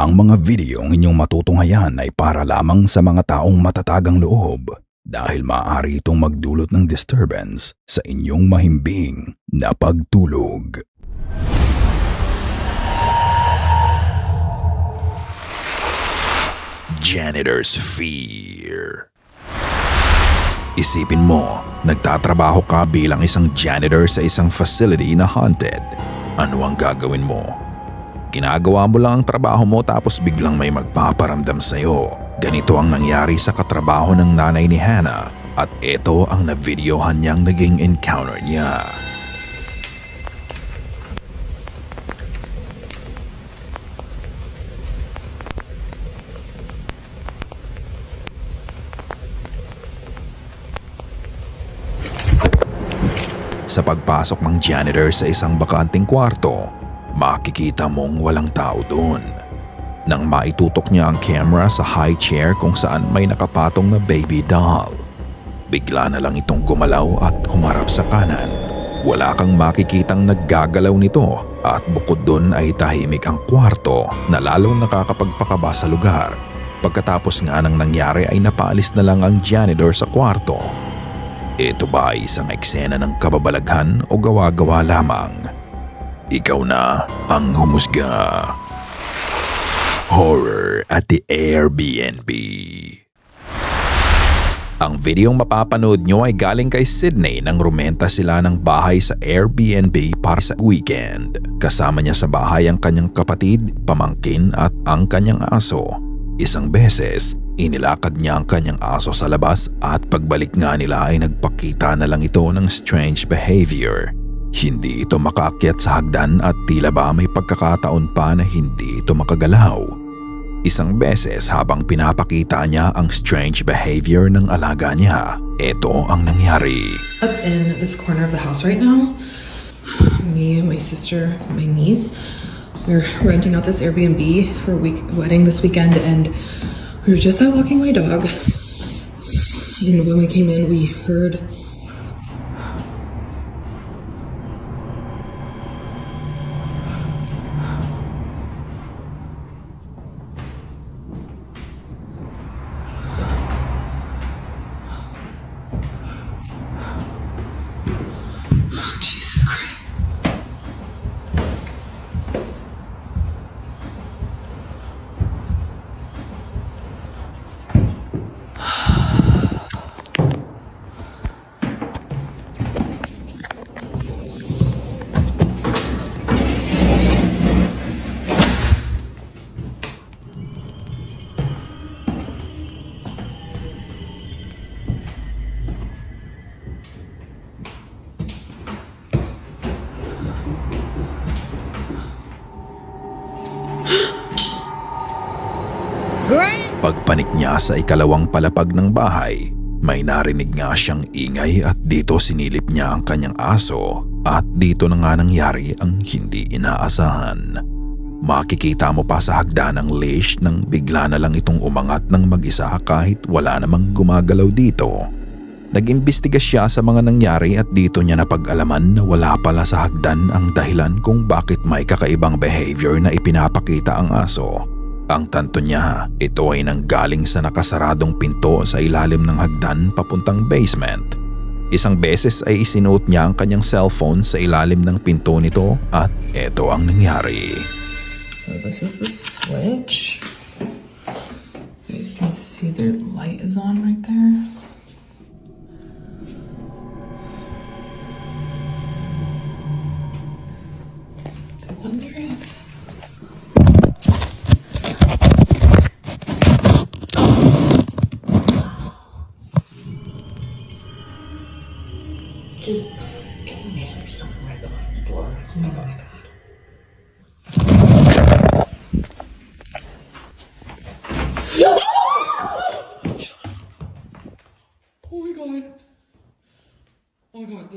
Ang mga videong inyong matutunghayan ay para lamang sa mga taong matatagang loob dahil maaari itong magdulot ng disturbance sa inyong mahimbing na pagtulog. Janitor's Fear Isipin mo, nagtatrabaho ka bilang isang janitor sa isang facility na haunted. Ano ang gagawin mo? Ginagawa mo lang ang trabaho mo tapos biglang may magpaparamdam sa'yo. Ganito ang nangyari sa katrabaho ng nanay ni Hannah at ito ang na-videohan niyang naging encounter niya. Sa pagpasok ng janitor sa isang bakanting kwarto, makikita mong walang tao doon. Nang maitutok niya ang camera sa high chair kung saan may nakapatong na baby doll. Bigla na lang itong gumalaw at humarap sa kanan. Wala kang makikitang naggagalaw nito at bukod doon ay tahimik ang kwarto na lalong nakakapagpakaba sa lugar. Pagkatapos nga ng nangyari ay napaalis na lang ang janitor sa kwarto ito ba ay isang eksena ng kababalaghan o gawa-gawa lamang? Ikaw na ang humusga. Horror at the Airbnb Ang videong mapapanood nyo ay galing kay Sydney nang rumenta sila ng bahay sa Airbnb para sa weekend. Kasama niya sa bahay ang kanyang kapatid, pamangkin at ang kanyang aso. Isang beses, Inilakad niya ang kanyang aso sa labas at pagbalik nga nila ay nagpakita na lang ito ng strange behavior. Hindi ito makaakyat sa hagdan at tila ba may pagkakataon pa na hindi ito makagalaw. Isang beses habang pinapakita niya ang strange behavior ng alaga niya, ito ang nangyari. up in this corner of the house right now. Me, my sister, my niece. We're renting out this Airbnb for a week wedding this weekend, and we were just out walking my dog. And when we came in, we heard Pagpanik niya sa ikalawang palapag ng bahay, may narinig nga siyang ingay at dito sinilip niya ang kanyang aso at dito na nga nangyari ang hindi inaasahan. Makikita mo pa sa hagdan ng leash nang bigla na lang itong umangat ng mag-isa kahit wala namang gumagalaw dito. Nag-imbestiga siya sa mga nangyari at dito niya napag-alaman na wala pala sa hagdan ang dahilan kung bakit may kakaibang behavior na ipinapakita ang aso. Ang tanto niya, ito ay nanggaling sa nakasaradong pinto sa ilalim ng hagdan papuntang basement. Isang beses ay isinuot niya ang kanyang cellphone sa ilalim ng pinto nito at ito ang nangyari. So this is the switch. You guys can see the light is on right there.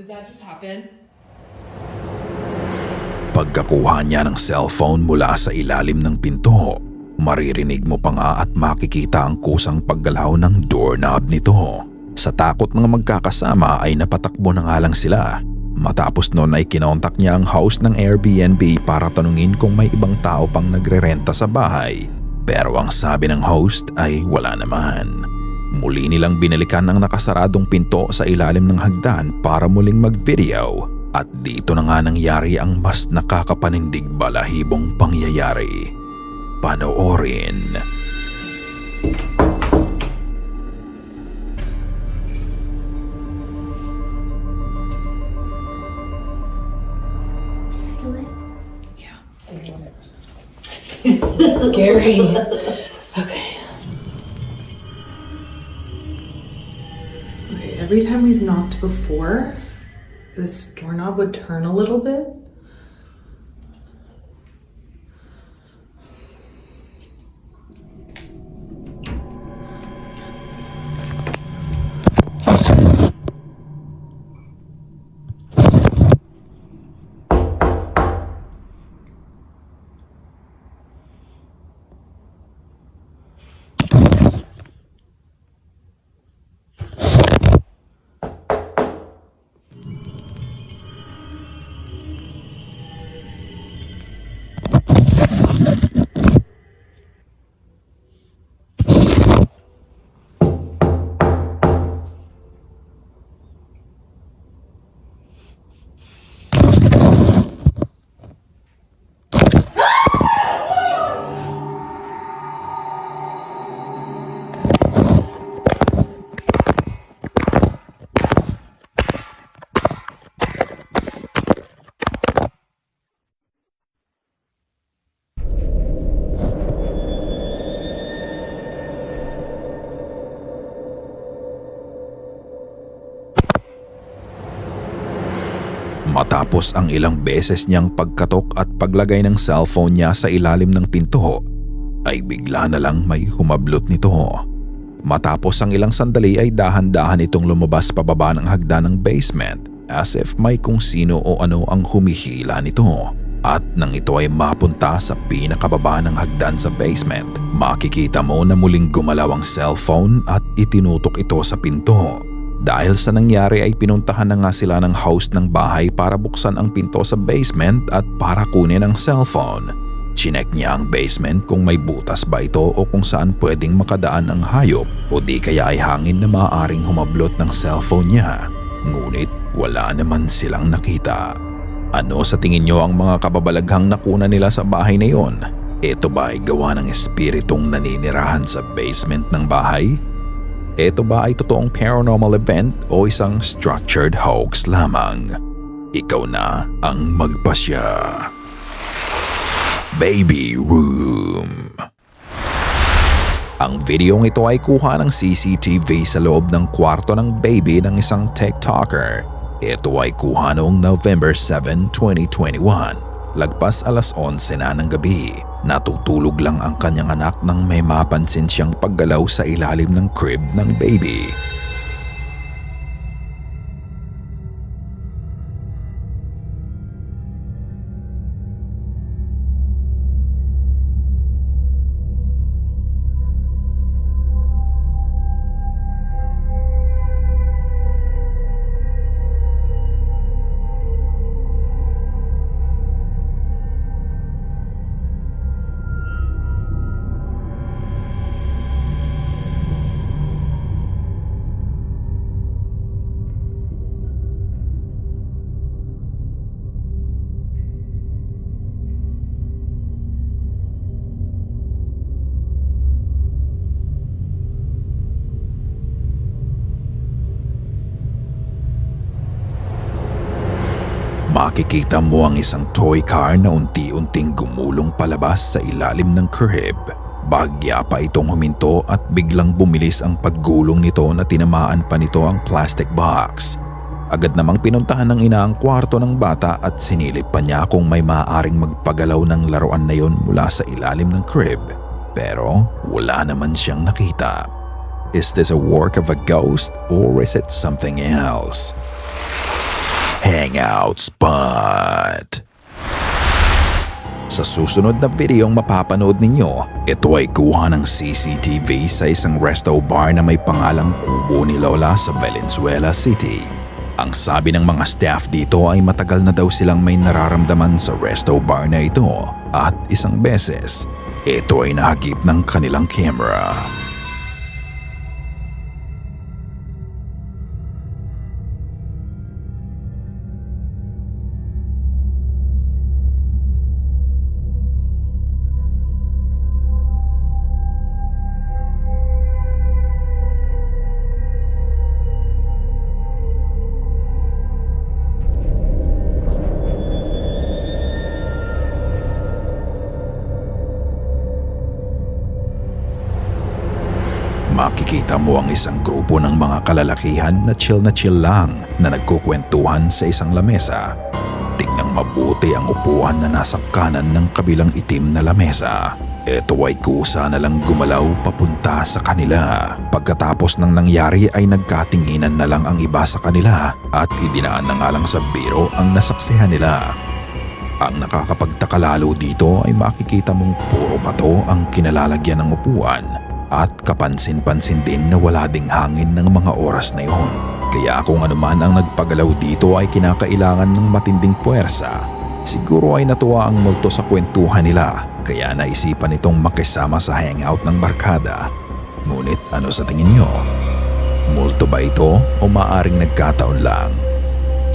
Did that just happen? Pagkakuha niya ng cellphone mula sa ilalim ng pinto, maririnig mo pa nga at makikita ang kusang paggalaw ng doorknob nito. Sa takot mga magkakasama ay napatakbo na nga lang sila. Matapos noon ay kinontak niya ang host ng Airbnb para tanungin kung may ibang tao pang nagrerenta sa bahay. Pero ang sabi ng host ay wala naman. Muli nilang binalikan ang nakasaradong pinto sa ilalim ng hagdan para muling mag-video at dito na nga nangyari ang mas nakakapanindig balahibong pangyayari. Panoorin. Scary. Every time we've knocked before, this doorknob would turn a little bit. Matapos ang ilang beses niyang pagkatok at paglagay ng cellphone niya sa ilalim ng pinto, ay bigla na lang may humablot nito. Matapos ang ilang sandali ay dahan-dahan itong lumabas pababa ng hagdan ng basement as if may kung sino o ano ang humihila nito. At nang ito ay mapunta sa pinakababa ng hagdan sa basement, makikita mo na muling gumalaw ang cellphone at itinutok ito sa pinto. Dahil sa nangyari ay pinuntahan na nga sila ng host ng bahay para buksan ang pinto sa basement at para kunin ang cellphone. Chinek niya ang basement kung may butas ba ito o kung saan pwedeng makadaan ang hayop o di kaya ay hangin na maaaring humablot ng cellphone niya. Ngunit wala naman silang nakita. Ano sa tingin niyo ang mga kababalaghang nakuna nila sa bahay na yon? Ito ba ay gawa ng espiritong naninirahan sa basement ng bahay? Ito ba ay totoong paranormal event o isang structured hoax lamang? Ikaw na ang magpasya. Baby Room Ang videong ito ay kuha ng CCTV sa loob ng kwarto ng baby ng isang TikToker. Ito ay kuha noong November 7, 2021. Lagpas alas 11 na ng gabi. Natutulog lang ang kanyang anak nang may mapansin siyang paggalaw sa ilalim ng crib ng baby. Makikita mo ang isang toy car na unti-unting gumulong palabas sa ilalim ng crib. Bagya pa itong huminto at biglang bumilis ang paggulong nito na tinamaan pa nito ang plastic box. Agad namang pinuntahan ng ina ang kwarto ng bata at sinilip pa niya kung may maaaring magpagalaw ng laruan na yon mula sa ilalim ng crib. Pero wala naman siyang nakita. Is this a work of a ghost or is it something else? Hangout Spot Sa susunod na videong mapapanood ninyo, ito ay kuha ng CCTV sa isang resto bar na may pangalang Kubo ni Lola sa Valenzuela City. Ang sabi ng mga staff dito ay matagal na daw silang may nararamdaman sa resto bar na ito at isang beses, ito ay nahagip ng kanilang camera. Makikita mo ang isang grupo ng mga kalalakihan na chill na chill lang na nagkukwentuhan sa isang lamesa. Tingnan mabuti ang upuan na nasa kanan ng kabilang itim na lamesa. Ito ay kusa na lang gumalaw papunta sa kanila. Pagkatapos ng nangyari ay nagkatinginan na lang ang iba sa kanila at idinaan na nga lang sa biro ang nasaksihan nila. Ang nakakapagtaka lalo dito ay makikita mong puro bato ang kinalalagyan ng upuan at kapansin-pansin din na wala ding hangin ng mga oras na iyon. Kaya kung ano man ang nagpagalaw dito ay kinakailangan ng matinding puwersa. Siguro ay natuwa ang multo sa kwentuhan nila kaya naisipan itong makisama sa hangout ng barkada. Ngunit ano sa tingin nyo? Multo ba ito o maaring nagkataon lang?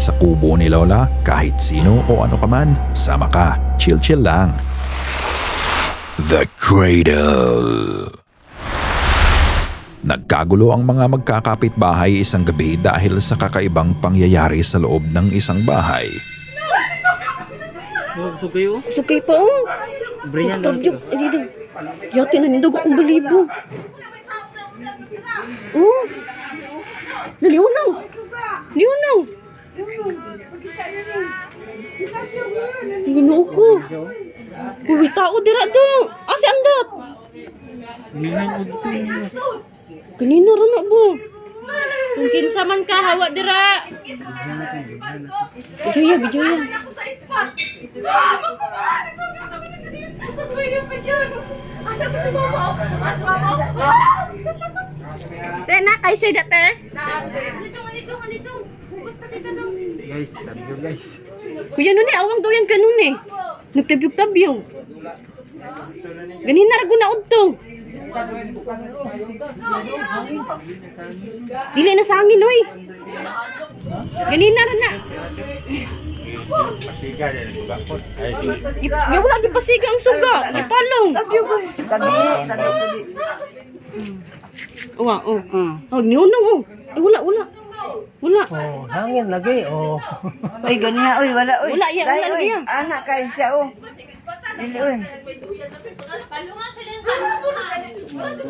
Sa kubo ni Lola, kahit sino o ano ka man, sama ka, chill-chill lang. The Cradle Nagkagulo ang mga magkakapit-bahay isang gabi dahil sa kakaibang pangyayari sa loob ng isang bahay. Oh, gusto kayo? Sukay pa oh. Brilliant Tab yun. Ay, dito. Yati na nindog akong balibo. Oh. Naliunaw. Naliunaw. Ginoo ko. Uy, tao dira do. Asa andot? Udto niya. Kanina ra na bo. Kung kinsa man ka, hawa dira. Bijoya, bijoya. Tena, kay say date. Guys, love you guys. Kuya nun eh, awang daw yan ganun eh. Nagtabyog-tabyog. Ganin na rago na udto. Dili na sa hangin, oy. Ganin na rin na. Pasiga rin ang bakot. Ay, di. Nga wala di pasiga ang suga. Ipalong. Uwa, oh. Oh, niunong, oh. Eh, wala, wala. Wala. Oh, hangin lagi. Oh. Uy, ganiya, uy, wala, uy. Wala, ya, wala ya. Anak kayo siya, oh. Dili, uy.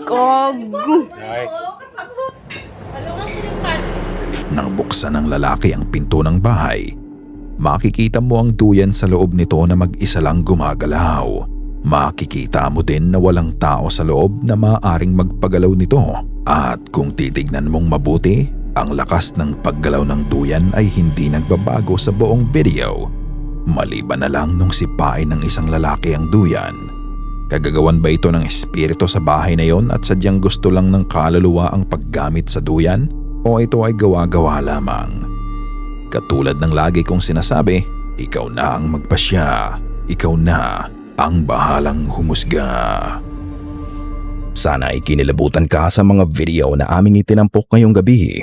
Kago. Ay, Nang buksan ng lalaki ang pinto ng bahay, makikita mo ang duyan sa loob nito na mag-isa lang gumagalaw. Makikita mo din na walang tao sa loob na maaaring magpagalaw nito. At kung titignan mong mabuti, ang lakas ng paggalaw ng duyan ay hindi nagbabago sa buong video. Maliban na lang nung sipain ng isang lalaki ang duyan. Kagagawan ba ito ng espiritu sa bahay na yon at sadyang gusto lang ng kaluluwa ang paggamit sa duyan? O ito ay gawa-gawa lamang? Katulad ng lagi kong sinasabi, ikaw na ang magpasya. Ikaw na ang bahalang humusga. Sana ay kinilabutan ka sa mga video na aming itinampok ngayong gabi.